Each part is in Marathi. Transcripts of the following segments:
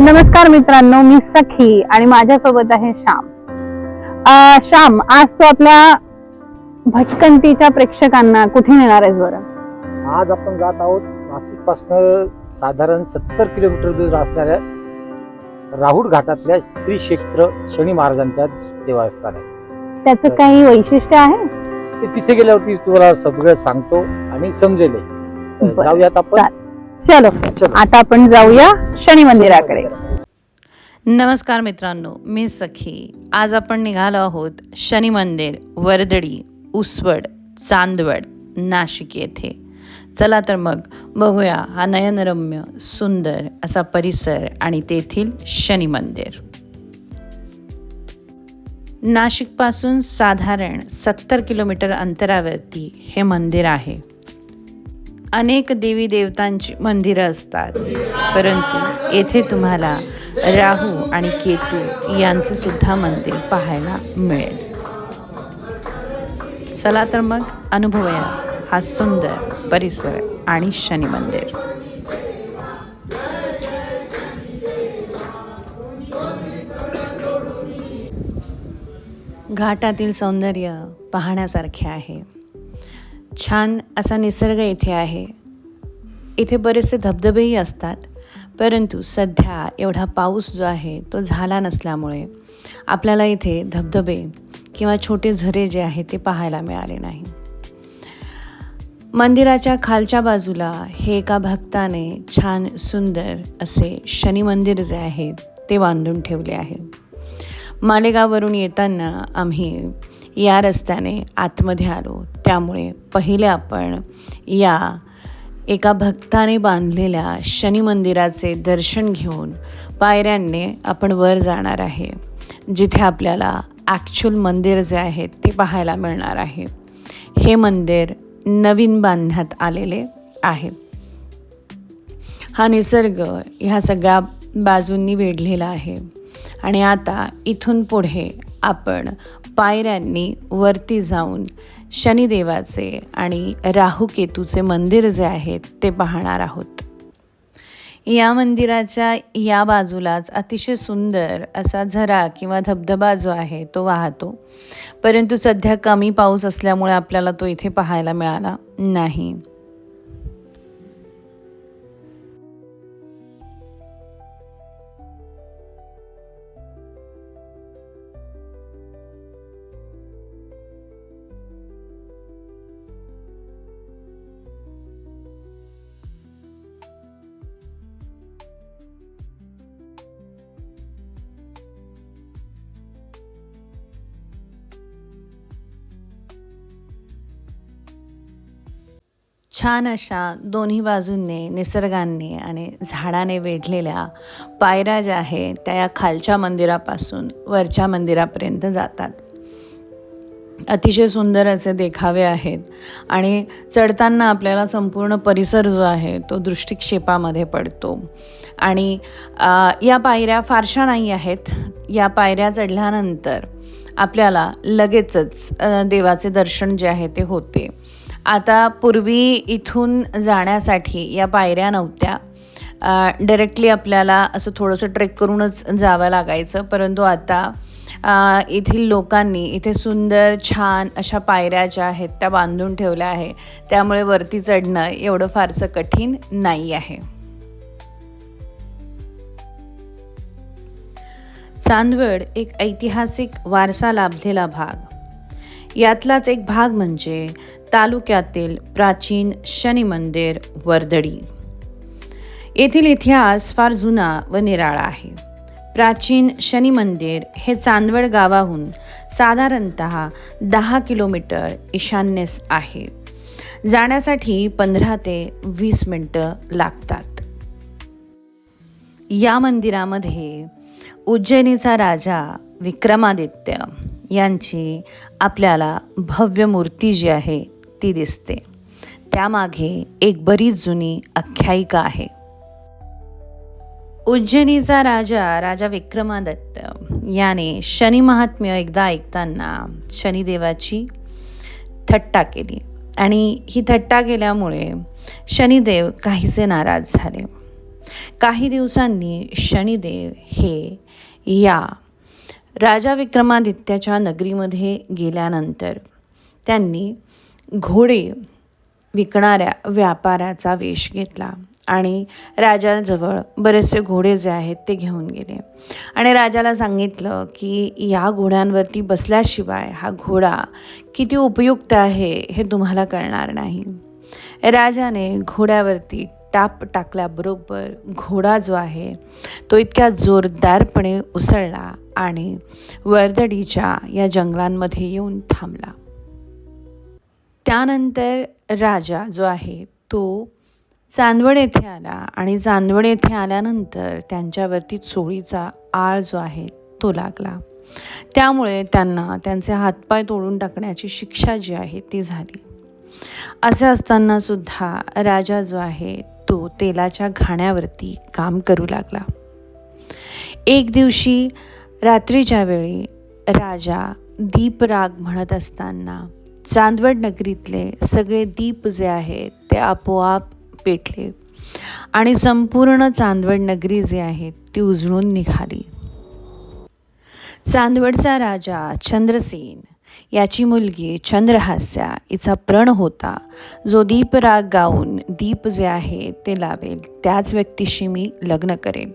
नमस्कार मित्रांनो मी सखी आणि माझ्यासोबत आहे श्याम. श्याम आज तू आपल्या भटकंतीच्या प्रेक्षकांना कुठे नेणार आहेस बरं? आज आपण जात आहोत नाशिक पासन साधारण सत्तर किलोमीटर दूर असणाऱ्या राहुल घाटातल्या श्री क्षेत्र शनी महाराजांच्या देवस्थान आहे त्याचं काही वैशिष्ट्य आहे? ते तिथे गेल्यावरती तुम्हाला सगळं सांगतो आणि समजेल. जाऊयात आपण. चलो आता आपण जाऊया शनी मंदिराकडे. नमस्कार मित्रांनो मी सखी. आज आपण निघालो आहोत शनी मंदिर वर्दडी उसवड चांदवड नाशिक येथे. चला तर मग बघूया हा नयनरम्य सुंदर असा परिसर आणि तेथील शनी मंदिर. नाशिकपासून साधारण सत्तर किलोमीटर अंतरावरती हे मंदिर आहे. अनेक देवी देवतांची मंदिरं असतात. परंतु येथे तुम्हाला राहू आणि केतू यांचं सुद्धा मंदिर पाहायला मिळेल. चला तर मग अनुभवया हा सुंदर परिसर आणि शनी मंदिर. घाटातील सौंदर्य पाहण्यासारखे आहे. छान असा निसर्ग इथे आहे. इथे बरेचसे धबधबेही असतात परंतु सध्या एवढा पाऊस जो आहे तो झाला नसल्यामुळे आपल्याला इथे धबधबे किंवा छोटे झरे जे आहे ते पाहायला मिळाले नाही. मंदिराच्या खालच्या बाजूला हे एका भक्ताने छान सुंदर असे शनी मंदिर जे आहे ते बांधून ठेवले आहे. मालेगाववरून येताना आम्ही या रस्त्याने आतमध्ये आलो. त्यामुळे पहिले आपण या एका भक्ताने बांधलेल्या शनी मंदिराचे दर्शन घेऊन पायऱ्यांनी आपण वर जाणार आहे. जिथे आपल्याला ॲक्च्युअल मंदिर जे आहेत ते पाहायला मिळणार आहे. हे मंदिर नवीन बांधण्यात आलेले आहे. हा निसर्ग ह्या सगळ्या बाजूंनी वेढलेला आहे. आणि आता इथून पुढे आपण पायऱ्यांनी वरती जाऊन शनिदेवाचे आणि राहुकेतूचे मंदिर जे आहेत ते पाहणार आहोत. या मंदिराच्या या बाजूलाच अतिशय सुंदर असा झरा किंवा धबधबा जो आहे तो वाहतो. परंतु सध्या कमी पाऊस असल्यामुळे आपल्याला तो इथे पाहायला मिळाला नाही. छान अशा दोन्ही बाजूंनी निसर्गांनी आणि झाडाने वेढलेल्या पायऱ्या ज्या आहेत त्या या खालच्या मंदिरापासून वरच्या मंदिरापर्यंत जातात. अतिशय सुंदर असे देखावे आहेत आणि चढताना आपल्याला संपूर्ण परिसर जो आहे तो दृष्टिक्षेपामध्ये पडतो. आणि या पायऱ्या फारशा नाही आहेत. या पायऱ्या चढल्यानंतर आपल्याला लगेचच देवाचे दर्शन जे आहे ते होते. आता पूर्वी इथून जाण्यासाठी या पायऱ्या नव्हत्या. डायरेक्टली आपल्याला असं थोडंसं ट्रेक करूनच जावं लागायचं. परंतु आता येथील लोकांनी इथे सुंदर छान अशा पायऱ्या ज्या आहेत त्या बांधून ठेवल्या आहे त्यामुळे वरती चढणं एवढं फारसं कठीण नाही आहे. चांदवड एक ऐतिहासिक वारसा लाभलेला भाग. यातलाच एक भाग म्हणजे तालुक्यातील प्राचीन शनी मंदिर वर्दडी येथील इतिहास फार जुना व निराळा आहे. प्राचीन शनी मंदिर हे चांदवड गावाहून साधारणत दहा किलोमीटर ईशान्येस आहे. जाण्यासाठी पंधरा ते वीस मिनटं लागतात. या मंदिरामध्ये उज्जैनीचा राजा विक्रमादित्य यांची आपल्याला भव्य मूर्ती जी आहे ती दिसते. त्यामागे एक बरीच जुनी आख्यायिका आहे. उज्जैनीचा राजा राजा विक्रमादित्य. याने शनी महात्म्य एकदा ऐकताना शनिदेवाची थट्टा केली. आणि ही थट्टा केल्यामुळे शनिदेव काहीसे नाराज झाले. काही दिवसांनी शनिदेव हे या राजा विक्रमादित्याच्या नगरीमध्ये गेल्यानंतर त्यांनी घोडे विकणाऱ्या व्यापाऱ्याचा वेश घेतला आणि राजाजवळ बरेचसे घोडे जे आहेत ते घेऊन गेले. आणि राजाला सांगितलं की या घोड्यांवरती बसल्याशिवाय हा घोडा किती उपयुक्त आहे हे तुम्हाला कळणार नाही. राजाने घोड्यावरती टाप टाकल्याबरोबर घोडा जो आहे तो इतक्या जोरदारपणे उसळला आणि वर्दडीच्या या जंगलांमध्ये येऊन थांबला. त्यानंतर राजा जो आहे तो चांदवड येथे आला आणि चांदवड येथे आल्यानंतर त्यांच्यावरती चोळीचा आळ जो आहे तो लागला. त्यामुळे त्यांना त्यांचे हातपाय तोडून टाकण्याची शिक्षा जी आहे ती झाली. असे असताना सुद्धा राजा जो आहे तो तेलाच्या घाण्यावरती काम करू लागला. एक दिवशी रात्रीच्या वेळी राजा दीपराग म्हणत असताना चांदवड नगरीतले सगळे दीप जे आहेत ते आपोआप पेटले आणि संपूर्ण चांदवड नगरी जी आहे ती उजळून निघाली. चांदवडचा राजा चंद्रसेन याची मुलगी चंद्रहास्या हिचा प्रण होता. जो दीपराग गाऊन दीप जे आहे ते लावेल त्याच व्यक्तीशी मी लग्न करेन.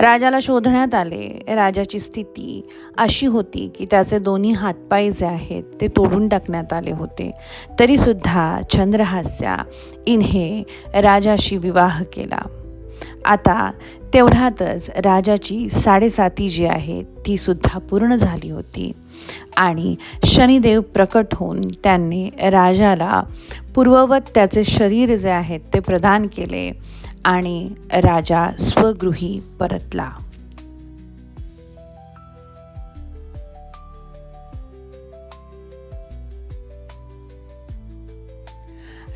राजाला शोधण्यात आले. राजाची स्थिती अशी होती की त्याचे दोन्ही हातपाय जे आहेत ते तोडून टाकण्यात आले होते. तरीसुद्धा चंद्रहास्या इन्हे राजाशी विवाह केला. आता तेवढ्यातच राजाची साडेसाती जी आहे ती सुद्धा पूर्ण झाली होती आणि शनिदेव प्रकट होऊन त्यांनी राजाला पूर्ववत त्याचे शरीर जे आहेत ते प्रदान केले. आणि राजा स्वगृही परतला.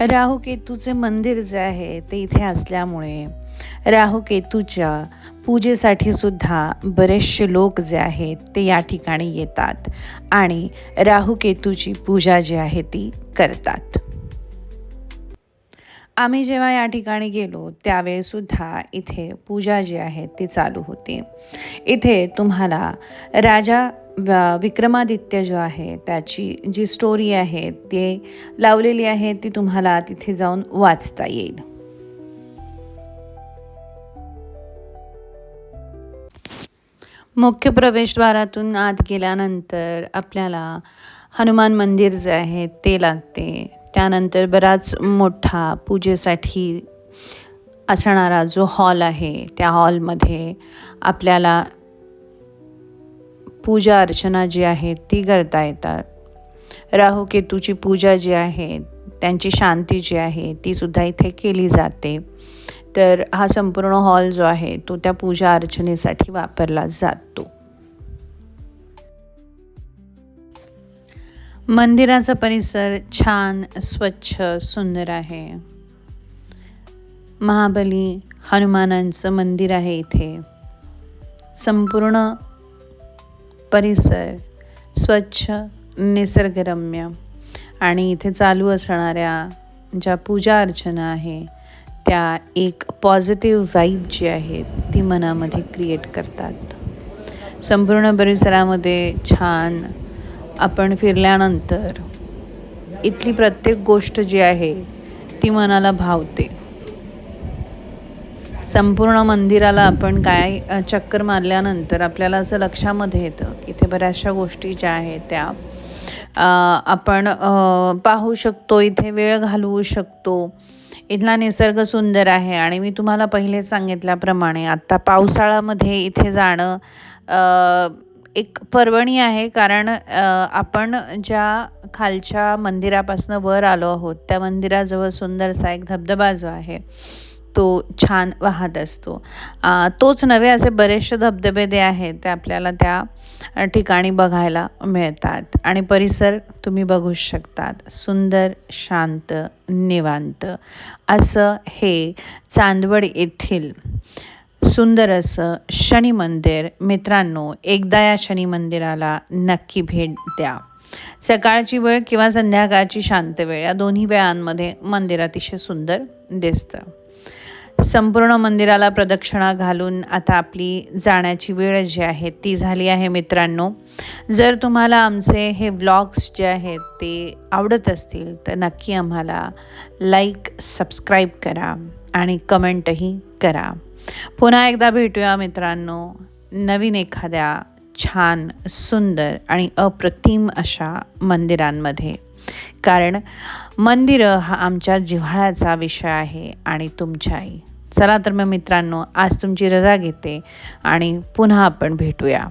राहुकेतूचे मंदिर जे आहे ते इथे असल्यामुळे राहुकेतूच्या पूजेसाठी सुद्धा बरेचसे लोक जे आहेत ते या ठिकाणी येतात आणि राहुकेतूची पूजा जी आहे ती करतात. आम्ही जेव्हा या ठिकाणी गेलो त्यावेळीसुद्धा इथे पूजा जी आहे ती चालू होती. इथे तुम्हाला राजा व- विक्रमादित्य जो आहे त्याची जी स्टोरी आहे ते लावलेली आहे ती तुम्हाला तिथे जाऊन वाचता येईल. मुख्य प्रवेशद्वारातून आत गेल्यानंतर आपल्याला हनुमान मंदिर जे आहे ते लागते. त्यानंतर बराच मोठा पूजेसाठी असणारा जो हॉल आहे त्या हॉलमध्ये आपल्याला पूजा अर्चना जी आहे ती करता येतात. राहू केतूची पूजा जी आहे त्यांची शांती जी आहे ती सुद्धा इथे केली जाते. तर हा संपूर्ण हॉल जो आहे तो त्या पूजा अर्चनेसाठी वापरला जातो. मंदिराचा परिसर छान स्वच्छ सुंदर आहे. महाबली हनुमानांचं मंदिर आहे इथे. संपूर्ण परिसर स्वच्छ निसर्गरम्य आणि इथे चालू असणाऱ्या ज्या पूजा अर्चना आहे त्या एक पॉझिटिव्ह वाईब जी आहे ती मनामध्ये क्रिएट करतात. संपूर्ण परिसरामध्ये छान आपण फिरल्यानंतर इथली प्रत्येक गोष्ट जी आहे ती मनाला भावते. संपूर्ण मंदिराला आपण काय चक्कर मारल्यानंतर आपल्याला असं लक्षामध्ये येतं की इथे बऱ्याचशा गोष्टी ज्या आहेत त्या आपण पाहू शकतो इथे वेळ घालवू शकतो. इथला निसर्ग सुंदर आहे आणि मी तुम्हाला पहिले सांगितल्याप्रमाणे आत्ता पावसाळ्यामध्ये इथे जाणं एक पर्वणी आहे कारण आपण ज्या खालच्या मंदिरापासून वर आलो आहोत त्या मंदिराजवळ सुंदरसा एक धबधबा जो आहे. तो छान वाहत असतो. तोच नवे असे बरेचसे धबधबे जे आहेत ते आपल्याला त्या ठिकाणी बघायला मिळतात. आणि परिसर तुम्ही बघू शकतात. सुंदर शांत निवांत. असं हे चांदवड येथील सुंदर असं शनी मंदिर. मित्रांनो एकदा या शनी मंदिराला नक्की भेट द्या. सकाळची वेळ किंवा संध्याकाळची शांत वेळ या दोन्ही वेळांमध्ये मंदिर अतिशय सुंदर दिसतं. संपूर्ण मंदिराला प्रदक्षिणा घालून आता आपली जाण्याची वेळ जी आहे ती झाली आहे मित्रांनो. जर तुम्हाला आमचे हे व्लॉग्स जे आहेत ते आवडत असतील तर नक्की आम्हाला लाईक सबस्क्राईब करा आणि कमेंटही करा. पुन्हा एकदा भेटूया मित्रांनो. नवीन एखाद्या छान सुंदर आणि अप्रतिम अशा मंदिरांमध्ये. कारण मंदिरं हा आमच्या जिव्हाळ्याचा विषय आहे आणि तुमच्याही. चला तर मग मित्रांनो आज तुमची रजा घेते आणि पुन्हा आपण भेटूया.